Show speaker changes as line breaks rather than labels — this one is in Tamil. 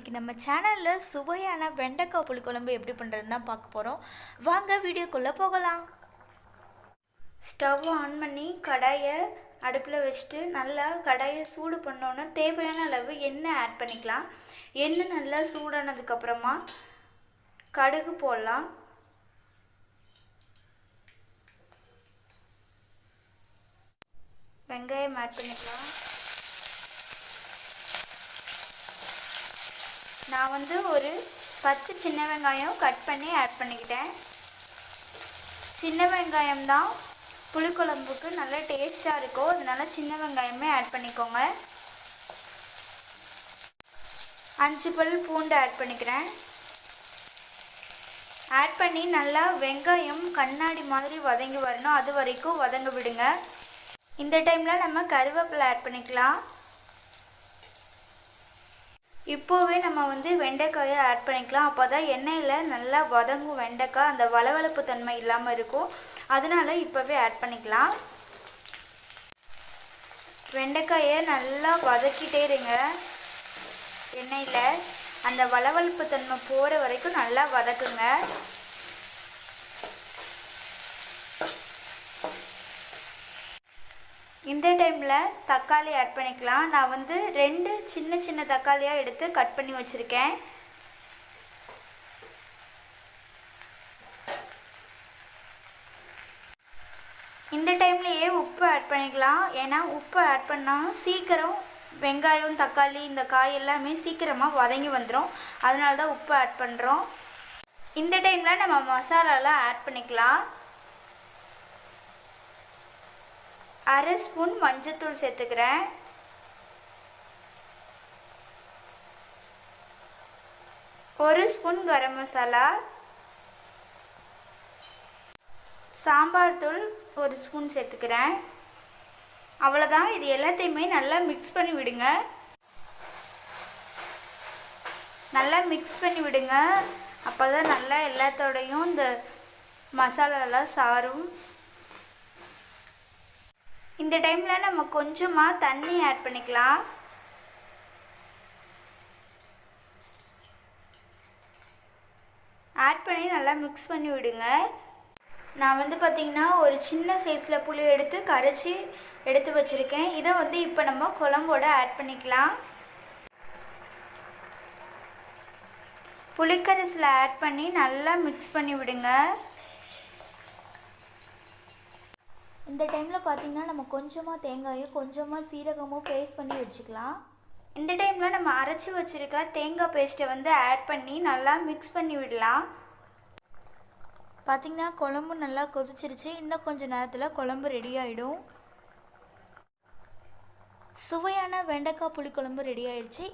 இன்றைக்கி நம்ம சேனலில் சுவையான வெண்டைக்காய் புளிக்குழம்பு எப்படி பண்ணுறதுன்னு தான் பார்க்க போகிறோம் வாங்க வீடியோக்குள்ளே போகலாம். ஸ்டவ் ஆன் பண்ணி கடாயை அடுப்பில் வச்சுட்டு நல்லா கடாயை சூடு பண்ணோன்னே தேவையான அளவு எண்ணெய் ஆட் பண்ணிக்கலாம். எண்ணெய் நல்லா சூடானதுக்கப்புறமா கடுகு போடலாம். வெங்காயம் ஆட் பண்ணிக்கலாம். நான் வந்து ஒரு பத்து சின்ன வெங்காயம் கட் பண்ணி ஆட் பண்ணிக்கிட்டேன். சின்ன வெங்காயம் தான் புளிக்குழம்புக்கு நல்ல டேஸ்ட்டாக இருக்கும் அதனால சின்ன வெங்காயமே ஆட் பண்ணிக்கோங்க. அஞ்சு பல் பூண்டு ஆட் பண்ணிக்கிறேன். ஆட் பண்ணி நல்லா வெங்காயம் கண்ணாடி மாதிரி வதங்கி வரணும். அது வரைக்கும் வதங்க விடுங்க. இந்த டைமில் நம்ம கருவேப்பிலை ஆட் பண்ணிக்கலாம். இப்போவே நம்ம வந்து வெண்டைக்காயை ஆட் பண்ணிக்கலாம். அப்போ தான் எண்ணெயில் நல்லா வதங்கும் வெண்டைக்காய் அந்த வளவளப்பு தன்மை இல்லாமல் இருக்கும். அதனால இப்போவே ஆட் பண்ணிக்கலாம். வெண்டைக்காயை நல்லா வதக்கிட்டே இருங்க. எண்ணெயில் அந்த வளவளப்பு தன்மை போகிற வரைக்கும் நல்லா வதக்குங்க. இந்த டைமில் தக்காளி ஆட் பண்ணிக்கலாம். நான் வந்து ரெண்டு சின்ன சின்ன தக்காளியாக எடுத்து கட் பண்ணி வச்சுருக்கேன். இந்த டைம்லேயே உப்பு ஆட் பண்ணிக்கலாம். ஏன்னா உப்பு ஆட் பண்ணால் சீக்கிரம் வெங்காயம் தக்காளி இந்த காய் எல்லாமே சீக்கிரமாக வதங்கி வந்துடும் அதனால தான் உப்பு ஆட் பண்ணுறோம் இந்த டைமில் நம்ம மசாலாலாம் ஆட் பண்ணிக்கலாம். அரை ஸ்பூன் மஞ்சத்தூள் சேர்த்துக்கிறேன். ஒரு ஸ்பூன் கரம் மசாலா. சாம்பார் தூள் ஒரு ஸ்பூன் சேர்த்துக்கிறேன். அவ்வளோதான் இது எல்லாத்தையுமே நல்லா மிக்ஸ் பண்ணி விடுங்க. நல்லா மிக்ஸ் பண்ணி விடுங்க. அப்போ தான் நல்லா எல்லாத்தோடையும் இந்த மசாலாலாம் சாரும். இந்த டைமில் நம்ம கொஞ்சமாக தண்ணி ஆட் பண்ணிக்கலாம். ஆட் பண்ணி நல்லா மிக்ஸ் பண்ணி விடுங்க. நான் வந்து பார்த்திங்கன்னா ஒரு சின்ன சைஸில் புளி எடுத்து கரைச்சி எடுத்து வச்சுருக்கேன். இதை வந்து இப்போ நம்ம குழம்போட ஆட் பண்ணிக்கலாம். புளிக்கரைசில் ஆட் பண்ணி நல்லா மிக்ஸ் பண்ணி விடுங்க. இந்த டைமில் பார்த்திங்கன்னா நம்ம கொஞ்சமாக தேங்காயும் கொஞ்சமாக சீரகமும் பேஸ்ட் பண்ணி வச்சுக்கலாம். இந்த டைமில் நம்ம அரைச்சி வச்சுருக்க தேங்காய் பேஸ்ட்டை வந்து ஆட் பண்ணி நல்லா மிக்ஸ் பண்ணி விடலாம். பார்த்திங்கன்னா குழம்பு நல்லா கொதிச்சிருச்சு. இன்னும் கொஞ்சம் நேரத்தில் குழம்பு ரெடி ஆகிடும் சுவையான வெண்டைக்காய் புளிக்குழம்பு ரெடி ஆயிடுச்சு